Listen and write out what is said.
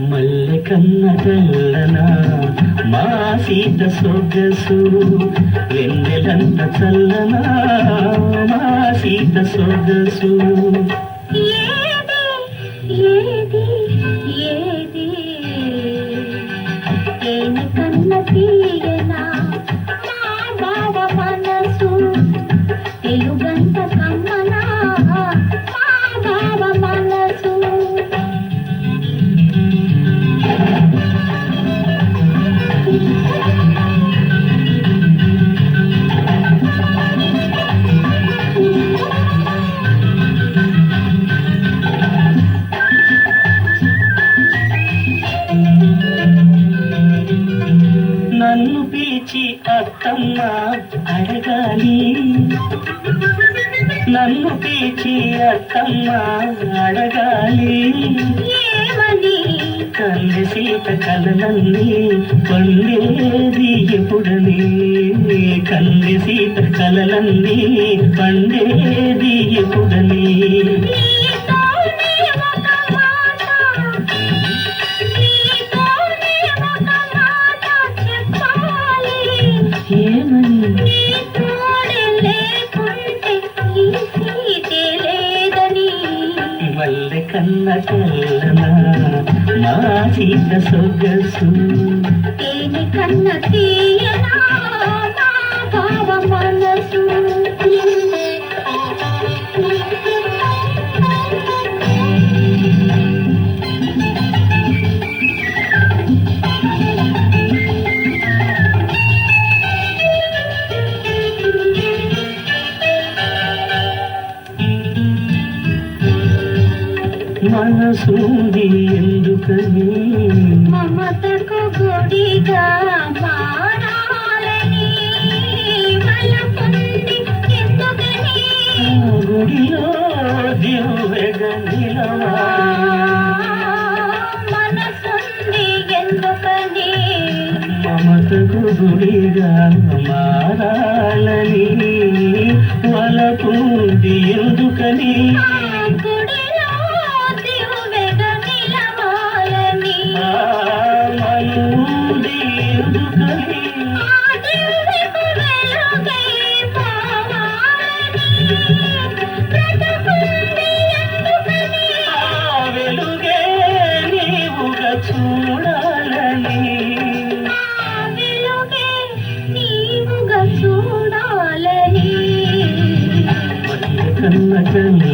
మల్లె కన్న తెల్లన? మా సీత సొగసు వెన్నెలంత చల్లన? మా సీత సొగసు. ఏది ఏది పిలిచి అత్తమ్మ అడగాలి. నన్ను పిలిచి అత్తమ్మ అడగాలి. కన్నె సీత కలలన్నీ పండేది ఎప్పుడని? కన్నె సీత కలలన్నీ పండేది ఎప్పుడని? ఏమని? మల్లె కన్న తెల్లన? మా సీత సొగసు. తేనె కన్న తీయనా? మనసుంది ఎందుకని? మమతకు గుడిగా మారాలని ఎందుకని? గుడిలో దివ్వెగ మనసుంది ఎందుకని? మమతకు గుడిగా మారాలని వలపుంది ఎందుకని? కన్న చల్లన Mm-hmm.